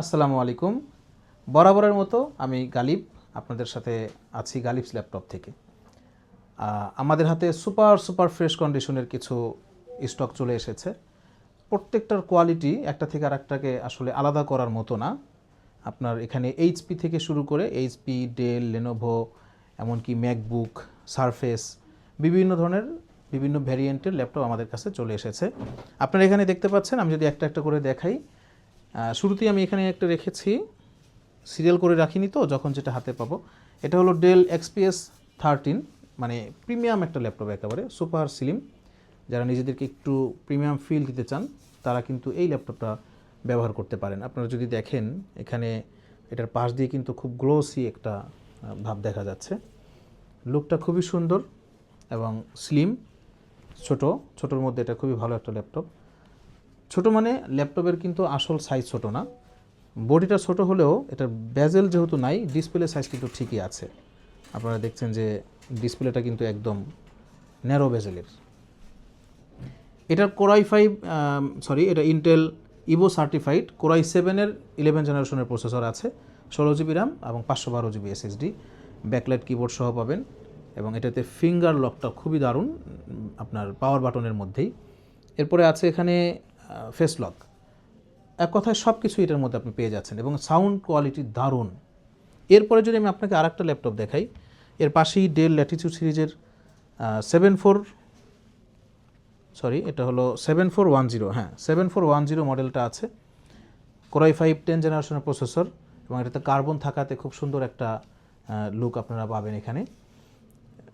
আসসালামু আলাইকুম। বরাবরের মতো আমি গালিব, আপনাদের সাথে আছি গালিবস ল্যাপটপ থেকে। আমাদের হাতে সুপার সুপার ফ্রেশ কন্ডিশনের কিছু স্টক চলে এসেছে। প্রত্যেকটার কোয়ালিটি একটা থেকে আরেকটাকে আসলে আলাদা করার মতো না। আপনার এখানে এইচপি থেকে শুরু করে এইচপি, ডেল লেনোভো এমনকি ম্যাকবুক, সারফেস, বিভিন্ন ধরনের বিভিন্ন ভ্যারিয়েন্টের ল্যাপটপ আমাদের কাছে চলে এসেছে। আপনারা এখানে দেখতে পাচ্ছেন, আমি যদি একটা একটা করে দেখাই শুরুতেই আমি এখানে একটা রেখেছি। সিরিয়াল করে রাখিনি তো, যখন যেটা হাতে পাবো। এটা হলো ডেল এক্সপিএস থার্টিন মানে প্রিমিয়াম একটা ল্যাপটপ একেবারে, সুপার স্লিম। যারা নিজেদেরকে একটু প্রিমিয়াম ফিল দিতে চান, তারা কিন্তু এই ল্যাপটপটা ব্যবহার করতে পারেন। আপনারা যদি দেখেন, এখানে এটার পাশ দিয়ে কিন্তু খুব গ্লোসি একটা ভাব দেখা যাচ্ছে। লুকটা খুবই সুন্দর এবং স্লিম ছোট, ছোটোর মধ্যে এটা খুবই ভালো একটা ল্যাপটপ। ছোট মানে ল্যাপটপের কিন্তু আসল সাইজ ছোট না। বডিটা ছোট হলেও এটার ব্যাজেল যেহেতু নাই ডিসপ্লে সাইজ কিন্তু ঠিকই আছে। আপনারা দেখছেন যে ডিসপ্লেটা কিন্তু একদম ন্যারো বেজেলের এটার কোরাই ফাইভ সরি এটা Intel Evo certified Core i সেভেনের ইলেভেন জেনারেশনের প্রসেসর আছে, ষোলো জিবি র্যাম এবং পাঁচশো বারো জিবি এসএসডি ব্যাকলাইট কিবোর্ড সহ পাবেন এবং এটাতে ফিঙ্গার লকটা খুবই দারুণ আপনার পাওয়ার বাটনের মধ্যেই। এরপরে আছে এখানে ফেস লক এক কথায় সব কিছু এটার মধ্যে আপনি পেয়ে যাচ্ছেন এবং সাউন্ড কোয়ালিটি দারুণ। এরপরে যদি আমি আপনাকে আরেকটা ল্যাপটপ দেখাই, এর পাশেই ডেল ল্যাটিচিউড সিরিজের সেভেন ফোর সরি এটা হলো সেভেন ফোর ওয়ান জিরো হ্যাঁ সেভেন ফোর ওয়ান জিরো মডেলটা আছে। কোরাই ফাইভ টেন জেনারেশনের প্রসেসর এবং এটাতে কার্বন থাকাতে খুব সুন্দর একটা লুক আপনারা পাবেন এখানে।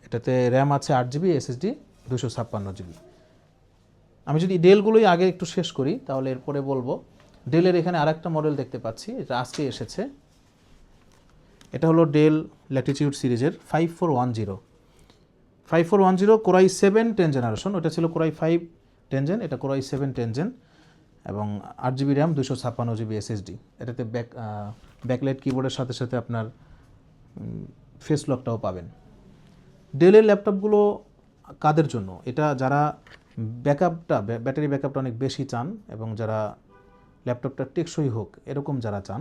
এটাতে র্যাম আছে আট জিবি এসএসডি দুশো ছাপ্পান্ন জিবি আমি যদি ডেলগুলোই আগে একটু শেষ করি, তাহলে এরপরে বলব। ডেলের এখানে আরেকটা মডেল দেখতে পাচ্ছি, এটা আজকে এসেছে। এটা হলো ডেল ল্যাটিটিউড সিরিজের five four one zero five four one zero Core i seven ten generation ওটা ছিল Core i five ten gen এটা Core i seven ten gen এবং আট জিবি র্যাম দুশো ছাপ্পান্ন জিবি এসএসডি এটাতে ব্যাক ব্যাকলাইট কিবোর্ডের সাথে সাথে আপনার ফেস লকটাও পাবেন। ডেলের ল্যাপটপগুলো কাদের জন্য? এটা যারা ব্যাকআপটা ব্যাটারি ব্যাকআপটা অনেক বেশি চান এবং যারা ল্যাপটপটা টেকসই হোক, এরকম যারা চান,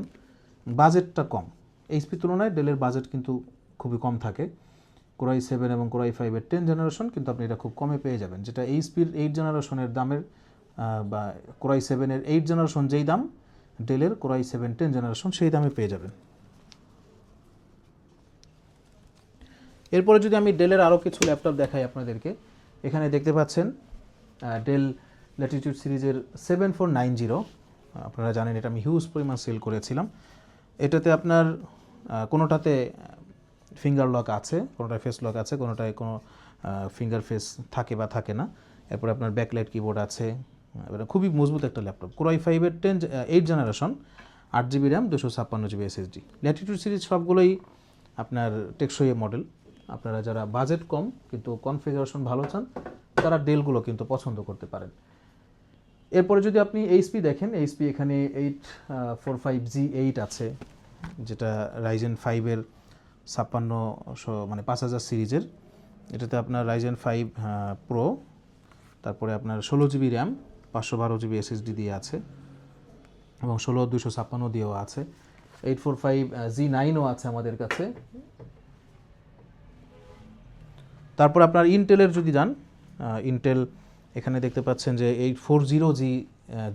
বাজেটটা কম। এইচপি তুলনায় ডেলের বাজেট কিন্তু খুবই কম থাকে। কোরাই সেভেন এবং কোরাই ফাইভের টেন জেনারেশন কিন্তু আপনি এটা খুব কমে পেয়ে যাবেন। যেটা এইচপির এইট জেনারেশনের দামের বা কোরাই সেভেনের এইট জেনারেশন যেই দাম ডেলের কোরাই সেভেন টেন জেনারেশন সেই দামে পেয়ে যাবেন। এরপরে যদি আমি ডেলের আরও কিছু ল্যাপটপ দেখাই আপনাদেরকে, এখানে দেখতে পাচ্ছেন ডেল ল্যাটিটিউড সিরিজের সেভেন ফোর নাইন জিরো আপনারা জানেন এটা আমি হিউজ পরিমাণ সেল করেছিলাম। এটাতে আপনার কোনোটাতে ফিঙ্গার লক আছে, কোনোটায় ফেস লক আছে, কোনোটায় কোনো ফিঙ্গার ফেস থাকে বা থাকে না। এরপরে আপনার ব্যাকলাইট কিবোর্ড আছে, এবারে খুবই মজবুত একটা ল্যাপটপ কোরাই ফাইভের টেন এইট জেনারেশন আট জিবি র্যাম দুশো ছাপ্পান্ন জিবি এসএসডি ল্যাটিটিউড সিরিজ সবগুলোই আপনার টেকসই মডেল আপনারা যারা বাজেট কম, কিন্তু কনফিগারেশন ভালো চান তারা ডেলগুলো কিন্তু পছন্দ করতে পারেন। এরপরে যদি আপনি এইচপি দেখেন, এইচপি এখানে eight four five G eight আছে, যেটা রাইজেন ফাইভের ছাপ্পান্ন মানে পাঁচ হাজার সিরিজের। এটাতে আপনার রাইজেন ফাইভ প্রো তারপরে আপনার ষোলো জিবি র্যাম পাঁচশো বারো জিবি এসএসডি দিয়ে আছে, এবং ষোলো দুশো ছাপ্পান্ন দিয়েও আছে। এইট ফোর ফাইভ জি নাইনও আছে আমাদের কাছে। তারপর আপনার ইন্টেলের যদি যান ইন্টেল এখানে দেখতে পাচ্ছেন যে eight four zero G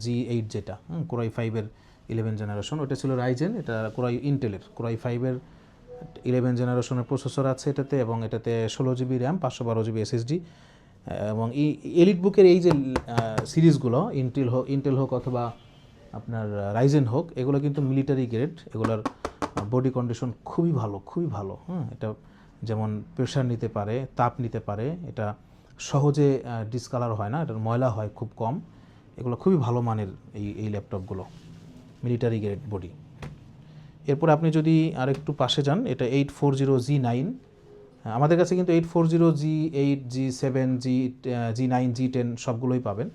G eight যেটা কোরাই ফাইভের ইলেভেন জেনারেশন ওটা ছিল রাইজেন এটা কোরাই ইন্টেলের কোরাই ফাইভের ইলেভেন জেনারেশনের প্রসেসর আছে এটাতে এবং এটাতে ষোলো জিবি র্যাম পাঁচশো বারো জিবি এসএসডি এবং এই এলিট বুকের এই যে সিরিজগুলো ইন্টেল হোক ইন্টেল হোক অথবা আপনার রাইজেন হোক, এগুলো কিন্তু মিলিটারি গ্রেড এগুলোর বডি কন্ডিশন খুবই ভালো খুবই ভালো হ্যাঁ এটা যেমন প্রেশার নিতে পারে, তাপ নিতে পারে, এটা সহজে ডিসকালার হয় না, এটার ময়লা হয় খুব কম। এগুলো খুবই ভালো মানের এই এই ল্যাপটপগুলো মিলিটারি গ্রেড বডি এরপর আপনি যদি আরেকটু পাশে যান, এটা eight four zero G nine আমাদের কাছে কিন্তু eight four zero G eight G seven G G nine G ten সবগুলোই পাবেন।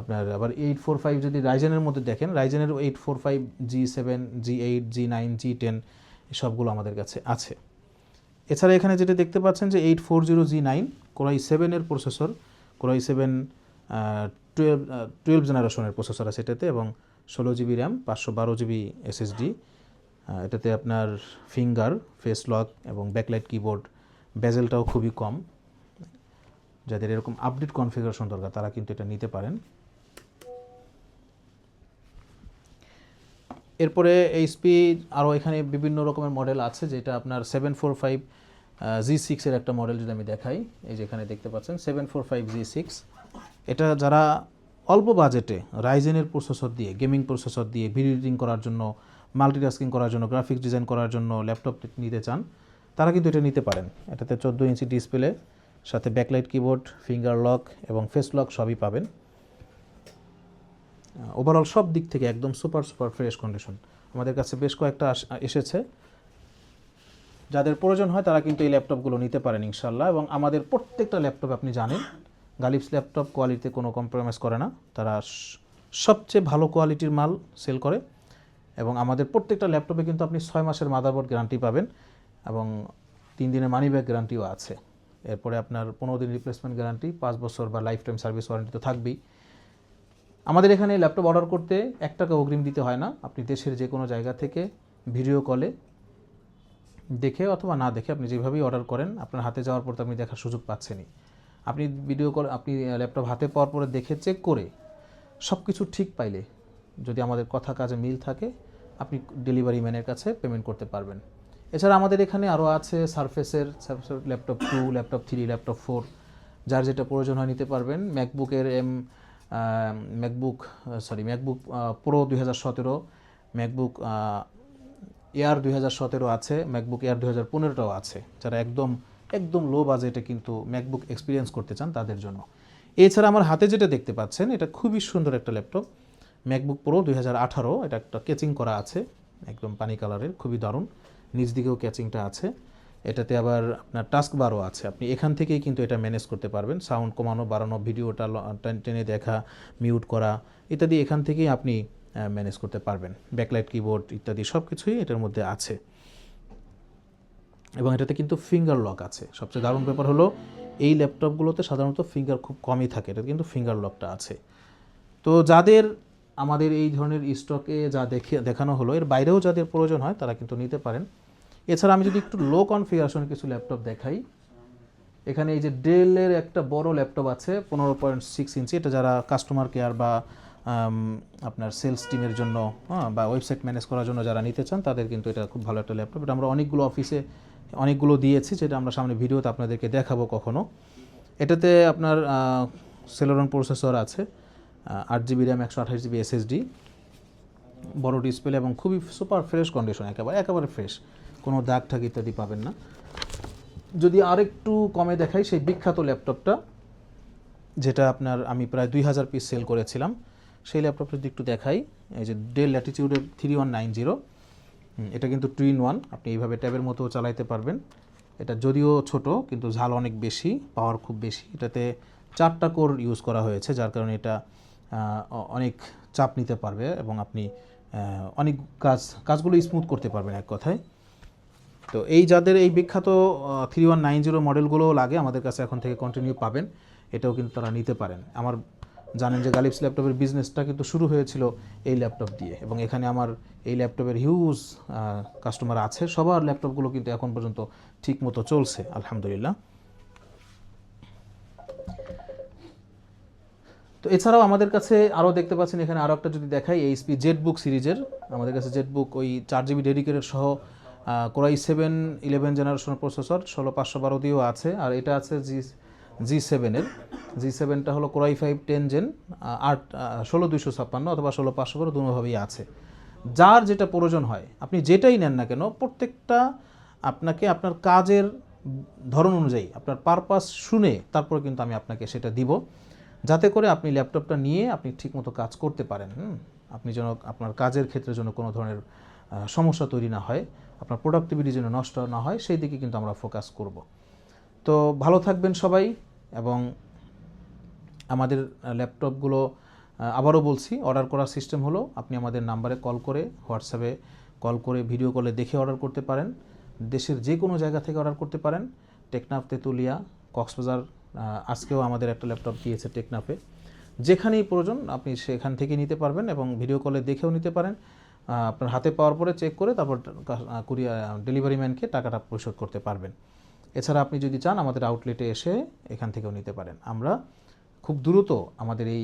আপনার আবার এইট ফোর ফাইভ যদি রাইজেনের মধ্যে দেখেন রাইজেনের eight four five G seven G eight G nine G ten সবগুলো আমাদের কাছে আছে। এছাড়া এখানে যেটা দেখতে পাচ্ছেন যে eight four zero G nine core i সেভেনের processor core i seven twelve twelve জেনারেশনের প্রসেসর আছে এটাতে এবং ষোলো জিবি র্যাম পাঁচশো বারো জিবি এসএসডি এটাতে আপনার ফিঙ্গার ফেস লক এবং ব্যাকলাইট কিবোর্ড বেজেলটাও খুবই কম। যাদের এরকম আপডেট কনফিগারেশন দরকার, তারা কিন্তু এটা নিতে পারেন। এরপরে এইচপি আরও এখানে বিভিন্ন রকমের মডেল আছে, যেটা আপনার সেভেন ফোর ফাইভ জি সিক্সের একটা মডেল যদি আমি দেখাই, এই যে এখানে দেখতে পাচ্ছেন seven four five G six এটা যারা অল্প বাজেটে রাইজেনের প্রসেসর দিয়ে গেমিং প্রসেসর দিয়ে ভিডিও এডিটিং করার জন্য মাল্টিটাস্কিং করার জন্য গ্রাফিক্স ডিজাইন করার জন্য ল্যাপটপ নিতে চান, তারা কিন্তু এটা নিতে পারেন। এটাতে চোদ্দ ইঞ্চি ডিসপ্লে সাথে ব্যাকলাইট কিবোর্ড ফিঙ্গার লক এবং ফেস লক সবই পাবেন। ওভারঅল সব দিক থেকে একদম সুপার সুপার ফ্রেশ কন্ডিশন আমাদের কাছে বেশ কয়েকটা এসেছে। যাদের প্রয়োজন হয় তারা কিন্তু এই ল্যাপটপগুলো নিতে পারেন ইনশাল্লাহ এবং আমাদের প্রত্যেকটা ল্যাপটপ আপনি জানেন গালিপস ল্যাপটপ কোয়ালিটিতে কোনো কম্প্রোমাইজ করে না। তারা সবচেয়ে ভালো কোয়ালিটির মাল সেল করে এবং আমাদের প্রত্যেকটা ল্যাপটপে কিন্তু আপনি ছয় মাসের মাদারবোর্ড গ্যারান্টি পাবেন এবং তিন দিনের মানি ব্যাক গ্যারান্টিও আছে। এরপরে আপনার পনেরো দিন রিপ্লেসমেন্ট গ্যারান্টি পাঁচ বছর বা লাইফ টাইম সার্ভিস ওয়ারেন্টি তো থাকবেই। আমাদের এখানে ল্যাপটপ অর্ডার করতে এক টাকা অগ্রিম দিতে হয় না। আপনি দেশের যে কোনো জায়গা থেকে ভিডিও কলে দেখে অথবা না দেখে আপনি যেভাবেই অর্ডার করেন, আপনার হাতে যাওয়ার পর তো আপনি দেখার সুযোগ পাচ্ছেনই। আপনি ভিডিও কল আপনি ল্যাপটপ হাতে পাওয়ার পরে দেখে চেক করে সব কিছু ঠিক পাইলে যদি আমাদের কথা কাজে মিল থাকে, আপনি ডেলিভারি ম্যানের কাছে পেমেন্ট করতে পারবেন। এছাড়া আমাদের এখানে আরও আছে সারফেসের laptop two laptop three laptop four যার যেটা প্রয়োজন হয় নিতে পারবেন। ম্যাকবুকের M MacBook sorry MacBook Pro দুই হাজার সতেরো ম্যাকবুক এয়ার দুই হাজার সতেরো আছে ম্যাকবুক এয়ার দুই হাজার পনেরোটাও আছে। যারা একদম একদম লো বাজেটে কিন্তু ম্যাকবুক এক্সপিরিয়েন্স করতে চান তাদের জন্য। এছাড়া আমার হাতে যেটা দেখতে পাচ্ছেন, এটা খুবই সুন্দর একটা ল্যাপটপ। ম্যাকবুক প্রো দুই হাজার আঠারো, এটা একটা ক্যাচিং করা আছে, একদম পানি কালারের খুবই দারুণ। নিচ দিকেও ক্যাচিংটা আছে। এটাতে আবার আপনার টাস্ক বারও আছে। আপনি এখান থেকেই কিন্তু এটা ম্যানেজ করতে পারবেন। সাউন্ড কমানো, বাড়ানো, ভিডিওটা টেনে দেখা মিউট করা ইত্যাদি এখান থেকেই আপনি ম্যানেজ করতে পারবেন। ব্যাকলাইট কিবোর্ড ইত্যাদি সব কিছুই এটার মধ্যে আছে। এবং এটাতে কিন্তু ফিঙ্গার লক আছে। সবচেয়ে দারুণ ব্যাপার হলো, এই ল্যাপটপগুলোতে সাধারণত ফিঙ্গার খুব কমই থাকে। এটা কিন্তু ফিঙ্গার লকটা আছে। তো যাদের আমাদের এই ধরনের স্টকে যা দেখে দেখানো হলো, এর বাইরেও যাদের প্রয়োজন হয়, তারা কিন্তু নিতে পারেন। এছাড়া আমি যদি একটু লো কনফিগারেশনের কিছু ল্যাপটপ দেখাই এখানে এই যে ডেলের একটা বড় ল্যাপটপ আছে পনেরো পয়েন্ট সিক্স ইঞ্চি এটা যারা কাস্টমার কেয়ার বা আপনার সেলস টিমের জন্য হ্যাঁ, বা ওয়েবসাইট ম্যানেজ করার জন্য যারা নিতে চান তাদের কিন্তু এটা খুব ভালো একটা ল্যাপটপ এটা আমরা অনেকগুলো অফিসে অনেকগুলো দিয়েছি যেটা আমরা সামনে ভিডিওতে আপনাদেরকে দেখাবো কখনো। এটাতে আপনার সেলোরন প্রসেসর আছে আট জিবি র্যাম একশো আঠাশ জিবি এসএসডি বড় ডিসপ্লে এবং খুবই সুপার ফ্রেশ কন্ডিশন একেবারে একেবারে ফ্রেশ কোনো দাগ ঠাগ ইত্যাদি পাবেন না। যদি আরেকটু কমে দেখাই, সেই বিখ্যাত ল্যাপটপটা, যেটা আপনার আমি প্রায় দুই হাজার পিস সেল করেছিলাম, সেই ল্যাপটপটা যদি একটু দেখাই, এই যে ডেল ল্যাটিটিউডের থ্রি ওয়ান নাইন জিরো এটা কিন্তু টু ইন ওয়ান আপনি এইভাবে ট্যাবের মতো চালাইতে পারবেন। এটা যদিও ছোট, কিন্তু ঝাল অনেক বেশি পাওয়ার খুব বেশি। এটাতে চারটা কোর ইউজ করা হয়েছে, যার কারণে এটা অনেক চাপ নিতে পারবে এবং আপনি অনেক কাজ, কাজগুলো স্মুথ করতে পারবেন এক কথায়। তো এই যাদের এই বিখ্যাত থ্রি ওয়ান নাইন জিরো মডেলগুলোও লাগে, আমাদের কাছে এখন থেকে কন্টিনিউ পাবেন। এটাও কিন্তু তারা নিতে পারেন। আমার জানেন যে গালিপস ল্যাপটপের বিজনেসটা কিন্তু শুরু হয়েছিল এই ল্যাপটপ দিয়ে এবং এখানে আমার এই ল্যাপটপের হিউজ কাস্টমার আছে। সবার ল্যাপটপগুলো কিন্তু এখন পর্যন্ত ঠিক মতো চলছে, আলহামদুলিল্লাহ। তো এছাড়াও আমাদের কাছে আরও দেখতে পাচ্ছেন, এখানে আরও একটা যদি দেখাই এইচপি জেট বুক সিরিজের। আমাদের কাছে জেট বুক ওই চার জিবি ডেডিকেটেড সহ core i seven eleven generation processor ষোলো পাঁচশো বারো দিয়েও আছে, আর এটা আছে জি জি সেভেনের জি সেভেনটা হলো কোরাই ফাইভ টেন জেন আট ষোলো দুইশো ছাপ্পান্ন অথবা ষোলো পাঁচশো বারো দুভাবেই আছে। যার যেটা প্রয়োজন হয়, আপনি যেটাই নেন না কেন, প্রত্যেকটা আপনাকে আপনার কাজের ধরন অনুযায়ী, আপনার পারপাস শুনে তারপর কিন্তু আমি আপনাকে সেটা দিব। যাতে করে আপনি ল্যাপটপটা নিয়ে আপনি ঠিকমতো কাজ করতে পারেন আপনি যেন আপনার কাজের ক্ষেত্রে যেন কোনো ধরনের সমস্যা তৈরি না হয়, আপনার প্রোডাক্টিভিটি যেন নষ্ট না হয়, সেই দিকে কিন্তু আমরা ফোকাস করব। তো ভালো থাকবেন সবাই এবং আমাদের ল্যাপটপগুলো আবারও বলছি অর্ডার করার সিস্টেম হলো, আপনি আমাদের নাম্বারে কল করে হোয়াটসঅ্যাপে কল করে ভিডিও কলে দেখে অর্ডার করতে পারেন। দেশের যে কোনো জায়গা থেকে অর্ডার করতে পারেন। টেকনাফ, তেঁতুলিয়া, কক্সবাজার আজকেও আমাদের একটা ল্যাপটপ দিয়েছে টেকনাফে। যেখানেই প্রয়োজন আপনি সেখান থেকে নিতে পারবেন এবং ভিডিও কলে দেখেও নিতে পারেন। আপনার হাতে পাওয়ার পরে চেক করে তারপর কুরিয়ার ডেলিভারি ম্যানকে টাকাটা পরিশোধ করতে পারবেন। এছাড়া আপনি যদি চান, আমাদের আউটলেটে এসে এখান থেকেও নিতে পারেন। আমরা খুব দ্রুত আমাদের এই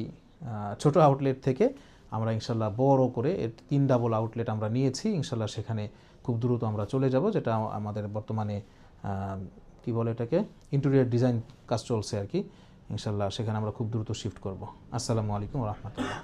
ছোট আউটলেট থেকে আমরা ইনশাল্লাহ বড় করে এর তিন ডাবল আউটলেট আমরা নিয়েছি। ইনশাল্লাহ সেখানে খুব দ্রুত আমরা চলে যাব, যেটা আমাদের বর্তমানে কি বলে এটাকে? ইন্টেরিয়ার ডিজাইন কাজ চলছে আর কি। ইনশাল্লাহ সেখানে আমরা খুব দ্রুত শিফট করব। আসসালামু আলাইকুম রহমতুল্লাহ।